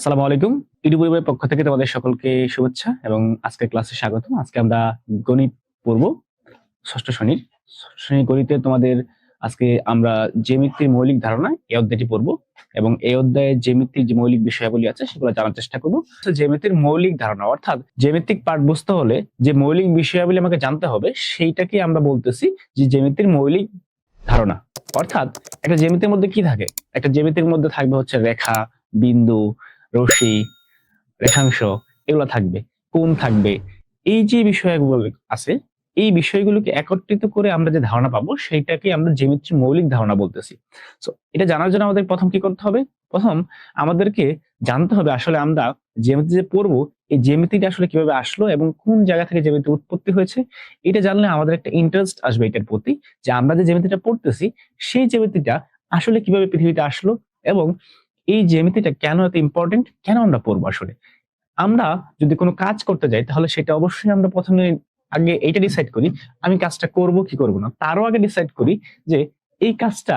আসসালামু আলাইকুম। ইডু পরিবারের পক্ষ থেকে তোমাদের সকলকে শুভেচ্ছা এবং আজকের ক্লাসে স্বাগত আজকে আমরা গণিত পড়ব ষষ্ঠ শ্রেণির। ষষ্ঠ শ্রেণির গণিতে তোমাদের আজকে আমরা জ্যামিতির মৌলিক ধারণা এই অধ্যায়টি পড়ব এবং এই অধ্যায়ে জ্যামিতির যে মৌলিক বিষয়াবলী আছে সেগুলো জানার চেষ্টা করব। জ্যামিতির মৌলিক ধারণা অর্থাৎ জ্যামিতিক পাঠ বুঝতে হলে যে মৌলিক বিষয়াবলী আমাকে জানতে হবে সেইটাকে আমরা বলতেছি যে জ্যামিতির মৌলিক ধারণা। অর্থাৎ একটা জ্যামিতির মধ্যে কি থাকে? একটা জ্যামিতির মধ্যে থাকবে হচ্ছে রেখা, বিন্দু রশি, রেখাংশ, এগুলো থাকবে কোন থাকবে। এই যে বিষয়গুলো আছে, এই বিষয়গুলোকে একত্রিত করে আমরা যে ধারণা পাবো, সেইটাকে আমরা জ্যামিতির মৌলিক ধারণা বলতেছি। তো এটা জানার জন্য আমাদের প্রথম কি করতে হবে? প্রথম আমাদেরকে জানতে হবে আসলে আমরা জ্যামিতি যে পড়ব, এই জ্যামিতিটা আসলে কীভাবে আসলো এবং কোন জায়গা থেকে জ্যামিতি উৎপত্তি হয়েছে, এটা জানলে আমাদের একটা ইন্টারেস্ট আসবে এটার প্রতি, যে আমরা যে জ্যামিতিটা পড়তেছি, সেই জ্যামিতিটা আসলে কীভাবে পৃথিবীতে আসলো এবং এই জ্যামিতিটা কেন এত ইম্পর্টেন্ট কেন আমরা পড়ব আসলে? আমরা যদি কোনো কাজ করতে যাই, তাহলে সেটা অবশ্যই আমরা প্রথমে আগে এইটা ডিসাইড করি, আমি কাজটা করব কি করব না? তারও আগে ডিসাইড করি যে এই কাজটা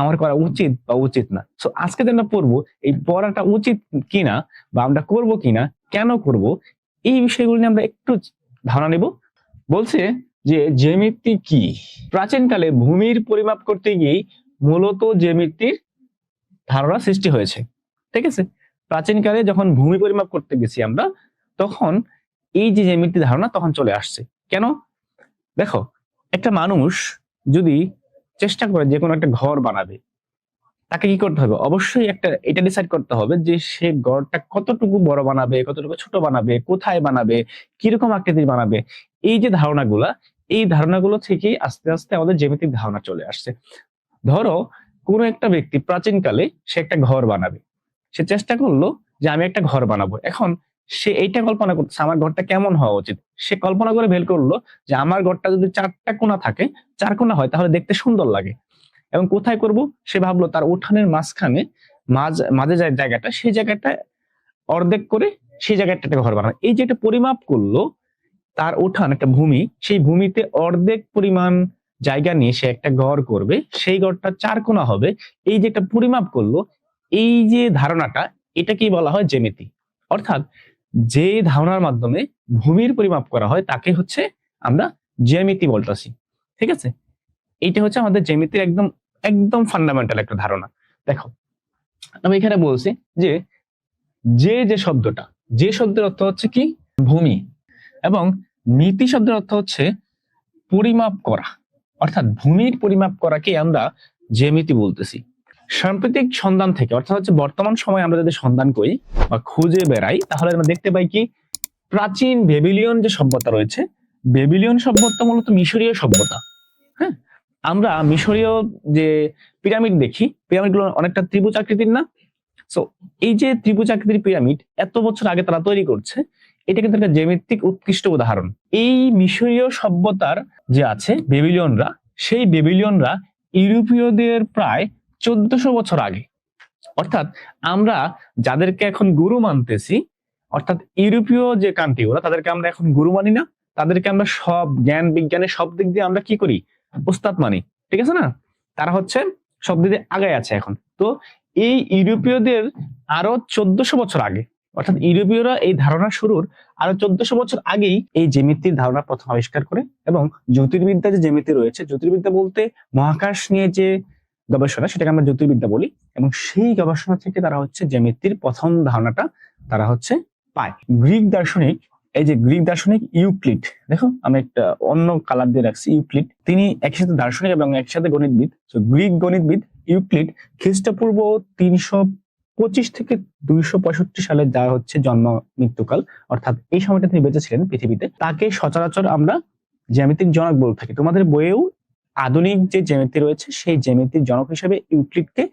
আমার করা উচিত বা উচিত না। সো আজকে আমরা পড়ব, এই পড়াটা উচিত কিনা বা আমরা করব কিনা, কেন করব, এই বিষয়গুলো নিয়ে আমরা একটু ধারণা নেব। বলছে যে জ্যামিতি কি? প্রাচীনকালে ভূমির পরিমাপ করতে গিয়ে মূলত জ্যামিতির ধারণা সৃষ্টি হয়েছে, ঠিক আছে? প্রাচীনকালে যখন ভূমি পরিমাপ করতে গেছি আমরা, তখন এই যে জ্যামিতি ধারণা তখন চলে আসছে। কেন? দেখো, একটা মানুষ যদি চেষ্টা করে যে কোনো একটা ঘর বানাবে, তাকে কি করতে হবে? অবশ্যই একটা, এটা ডিসাইড করতে হবে যে সে ঘরটা কতটুকু বড় বানাবে, কতটুকু ছোট বানাবে, কোথায় বানাবে, কীরকম আকৃতির বানাবে? এই যে ধারণাগুলা, এই ধারণাগুলো থেকেই আস্তে আস্তে আমাদের জ্যামিতিক ধারণা চলে আসছে। ধরো কোনো একটা ব্যক্তি প্রাচীনকালে সে একটা ঘর বানাবে। সে চেষ্টা করল যে আমি একটা ঘর বানাবো। এখন সে এইটা কল্পনা করতেছে, আমার ঘরটা কেমন হওয়া উচিত? সে কল্পনা করে বের করল যে, আমার ঘরটা যদি চারটা কোণা থাকে, চার কোণা হয়, তাহলে দেখতে সুন্দর লাগে। এবং কোথায় করব? সে ভাবলো তার উঠানের মাঝখানে মাঝ, মাঝে যে জায়গাটা, সেই জায়গাটা অর্ধেক করে সেই জায়গাটা একটা ঘর বানাবে এই যে একটা পরিমাপ করল, তার উঠান, একটা ভূমি, সেই ভূমিতে অর্ধেক পরিমাণ জায়গা নিয়ে সে একটা ঘর করবে, সেই ঘরটা চার কোণা হবে। এই যে একটা পরিমাপ করল, এই যে ধারণাটা, এটাকেই বলা হয় জ্যামিতি। অর্থাৎ যে ধারণার মাধ্যমে ভূমির পরিমাপ করা হয়, তাকে হচ্ছে আমরা জ্যামিতি বলতেছি। ঠিক আছে? এইটা হচ্ছে আমাদের জ্যামিতির একদম একদম ফান্ডামেন্টাল একটা ধারণা। দেখো, আমি এখানে বলছি যে যে যে শব্দটা, যে শব্দের অর্থ হচ্ছে কি? ভূমি। এবং নীতি শব্দের অর্থ হচ্ছে পরিমাপ করা। অর্থাৎ ভূমির পরিমাপ করাকে আমরা জ্যামিতি বলতেছি। সাম্প্রতিক সন্ধান থেকে, অর্থাৎ হচ্ছে বর্তমান সময়ে আমরা যদি সন্ধান করি বা খুঁজে বেড়াই, তাহলে আমরা দেখতে পাই কি প্রাচীন বেবিলিয়ন যে সভ্যতা রয়েছে বেবিলিয়ন সভ্যতা মূলত মিশরীয় সভ্যতা। হ্যাঁ? আমরা মিশরীয় যে পিরামিড দেখি পিরামিডগুলো অনেকটা ত্রিভুজ আকৃতির না? সো এই যে ত্রিভুজ আকৃতির পিরামিড, এত বছর আগে তারা তৈরি করছে এটা কিন্তু একটা জ্যামিতিক উৎকৃষ্ট উদাহরণ। এই মিশরীয় সভ্যতার যে আছে বেবিলিয়নরা, সেই বেবিলিয়নরা ইউরোপীয়দের প্রায় চোদ্দশো বছর আগে, অর্থাৎ আমরা যাদেরকে এখন গুরু মানতেছি, অর্থাৎ ইউরোপীয় যে কান্ট্রি, ওরা তাদেরকে আমরা এখন গুরু মানি না, তাদেরকে আমরা সব জ্ঞান, বিজ্ঞানের সব দিক দিয়ে আমরা কি করি? উস্তাদ মানি, ঠিক আছে না? তারা হচ্ছে সব দিক দিয়ে আগায় আছে এখন। তো এই ইউরোপীয়দের আরও চোদ্দশো বছর আগে অর্থাৎ ইউরোপীয়রা এই ধারণা শুরুর আরও চোদ্দশো বছর আগেই এই জ্যামিতির ধারণা প্রথম আবিষ্কার করে এবং জ্যোতির্বিদ্যা যে জ্যামিতি রয়েছে, জ্যোতির্বিদ্যা বলতে মহাকাশ নিয়ে যে গবেষণা, সেটাকে আমরা জ্যোতির্বিদ্যা বলি এবং সেই গবেষণা থেকে তারা হচ্ছে জ্যামিতির প্রথম ধারণাটা তারা হচ্ছে পায়। গ্রিক দার্শনিক, এই যে গ্রিক দার্শনিক ইউক্লিড, দেখো আমি একটা অন্য কালার দিয়ে রাখছি, ইউক্লিড, তিনি একসাথে দার্শনিক এবং একসাথে গণিতবিদ। গ্রিক গণিতবিদ ইউক্লিড খ্রিস্টপূর্ব তিনশো পঁচিশ থেকে দুইশো পঁয়ষট্টি সালে যা হচ্ছে জন্ম মৃত্যুকাল, অর্থাৎ এই সময়টা তিনি বেঁচে ছিলেন পৃথিবীতে, তাকে সচরাচর আমরা জ্যামিতিক জনক বলে থাকি। তোমাদের বইয়েও আধুনিক যে জ্যামিতি রয়েছে, সেই জ্যামিতির জনক হিসেবে ইউক্লিডকে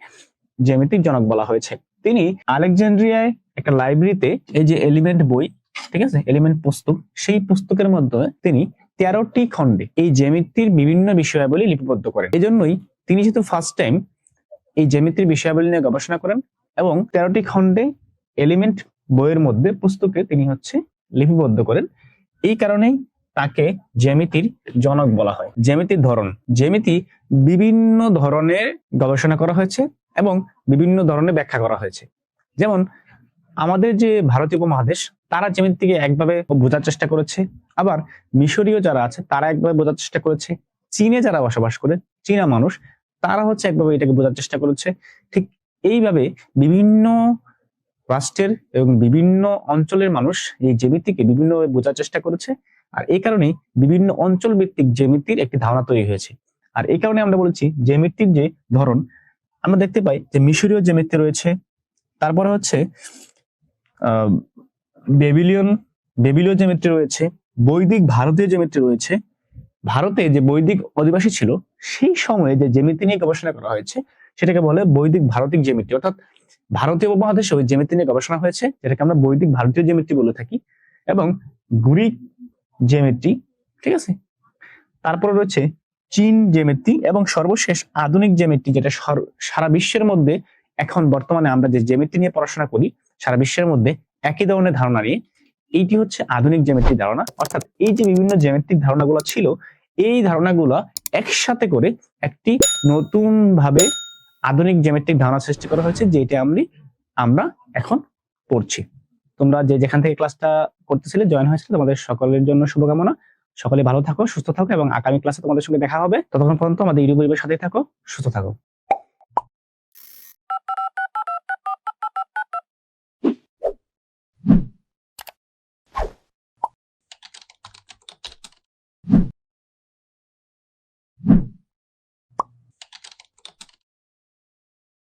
জ্যামিতিক জনক বলা হয়েছে। তিনি আলেকজান্ড্রিয়ায় একটা লাইব্রেরিতে এই যে এলিমেন্ট বই, ঠিক আছে, এলিমেন্ট পুস্তক, সেই পুস্তকের মধ্যে তিনি তেরোটি খণ্ডে এই জ্যামিতির বিভিন্ন বিষয়াবলী লিপিবদ্ধ করেন। এজন্যই তিনি যেহেতু ফার্স্ট টাইম এই জ্যামিতির বিষয়াবলী নিয়ে গবেষণা করেন এবং তেরোটি খণ্ডে এলিমেন্ট বইয়ের মধ্যে পুস্তকে তিনি হচ্ছে লিপিবদ্ধ করেন। এই কারণেই তাকে জ্যামিতির জনক বলা হয়। জ্যামিতির ধরন। জ্যামিতি বিভিন্ন ধরনের গবেষণা করা হয়েছে এবং বিভিন্ন ধরনের ব্যাখ্যা করা হয়েছে। যেমন, আমাদের যে ভারতীয় উপমহাদেশ, তারা জ্যামিতিকে একভাবে বোঝার চেষ্টা করেছে। আবার মিশরীয় যারা আছে, তারা একভাবে বোঝার চেষ্টা করেছে। চীনে যারা বসবাস করে, চীনা মানুষ, তারা হচ্ছে একভাবে এটাকে বোঝার চেষ্টা করেছে। ঠিক এইভাবে বিভিন্ন রাষ্ট্রের এবং বিভিন্ন অঞ্চলের মানুষ এই জ্যামিতিকে বিভিন্নভাবে বোঝার চেষ্টা করেছে। আর এই কারণে বিভিন্ন অঞ্চল ভিত্তিক জ্যামিতির একটি ধারণা তৈরি হয়েছে। আর এই কারণে আমরা বলেছি জ্যামিতির যে ধরন, আমরা দেখতে পাই যে মিশরীয় জ্যামিতি রয়েছে। তারপরে হচ্ছে বেবিলিয়ন বেবিলীয় জ্যামিতি রয়েছে। বৈদিক ভারতীয় জ্যামিতি রয়েছে। ভারতে যে বৈদিক অধিবাসী ছিল সেই সময়ে যে জ্যামিতি নিয়ে গবেষণা করা হয়েছে, সেটাকে বলে বৈদিক ভারতিক জ্যামিতি। অর্থাৎ ভারতীয় উপমহাদেশে ওই জ্যামিতি নিয়ে গবেষণা হয়েছে, যেটাকে আমরা বৈদিক ভারতীয় জ্যামিতি বলে থাকি, এবং গ্রিক জ্যামিতি, ঠিক আছে? তারপরে রয়েছে চীন জ্যামিতি এবং সর্বশেষ আধুনিক জ্যামিতি, যেটা সর- বিশ্বের মধ্যে এখন বর্তমানে আমরা যে জ্যামিতি নিয়ে পড়াশোনা করি, সারা বিশ্বের মধ্যে একই ধরনের ধারণা নিয়ে, এইটি হচ্ছে আধুনিক জ্যামিতিক ধারণা। অর্থাৎ এই যে বিভিন্ন জ্যামিতিক ধারণাগুলো ছিল, এই ধারণাগুলো একসাথে করে একটি নতুন ভাবে আধুনিক জ্যামিতিক ধারণা সৃষ্টি করা হয়েছে, যেটা আমি, আমরা এখন পড়ছি। তোমরা যে যেখান থেকে ক্লাসটা করতেছিলে জয়েন হয়েছিল, তোমাদের সকলের জন্য শুভকামনা। সকলে ভালো থাকো, সুস্থ থাকো, এবং আগামী ক্লাসে তোমাদের সঙ্গে দেখা হবে। ততক্ষণ পর্যন্ত আমাদের ইউটিউবের সাথে থাকো, সুস্থ থাকো।